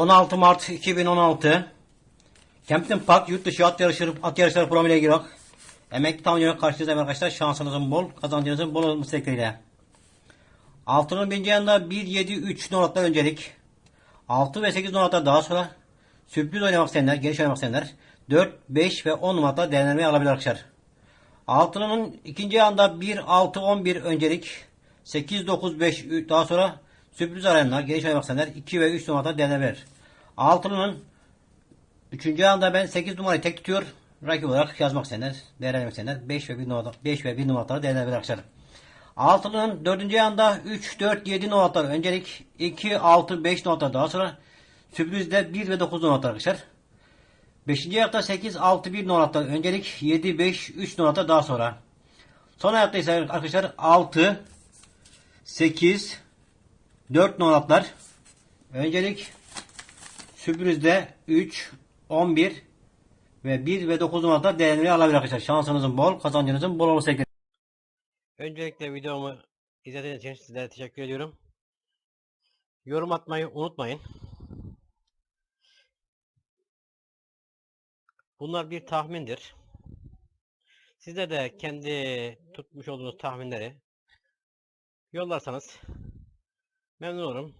16 Mart 2016 Kempton Park yurt dışı at yarışları, at yarışları programıyla ilgili olarak emekli tamircilerine karşınızdayım arkadaşlar. Şansınızın bol, kazancınızın bol olması dileğiyle. Altının birinci yanında 1, 7, 3 numaralar öncelik. 6 ve 8 numaralar daha sonra sürpriz oynamak isteyenler, geniş oynamak isteyenler 4, 5 ve 10 numaralar değerlendirmeye alabilir arkadaşlar. Altının ikinci yanda 1, 6, 11 öncelik. 8, 9, 5 üç- daha sonra sürpriz arayanlar, geniş oynamak isteyenler 2 ve 3 numaralar değerlendirir. Altının üçüncü yanda ben 8 numarayı tek tutuyor. Rakip olarak yazmak isteyenler, değerlendirmek isteyenler 5 ve 1 numaralar, 5 ve 1 numaraları değerlendirir arkadaşlar. Altının dördüncü yanda 3, 4, 7 numaralar öncelik. 2, 6, 5 numaralar daha sonra sürprizde 1 ve 9 numaralar arkadaşlar. Beşinci ayakta 8, 6, 1 numaralar öncelik. 7, 5, 3 numaralar daha sonra. Son ayakta ise arkadaşlar 6, 8, 4 numaralar öncelik. Sürprizde 3, 11 ve 1 ve 9 numaralar değerleri alabilir arkadaşlar. Şansınızın bol, kazancınızın bol olması gerekiyor. Öncelikle videomu izlediğiniz için sizlere teşekkür ediyorum. Yorum atmayı unutmayın. Bunlar bir tahmindir. Sizler de kendi tutmuş olduğunuz tahminleri yollarsanız memnun olurum.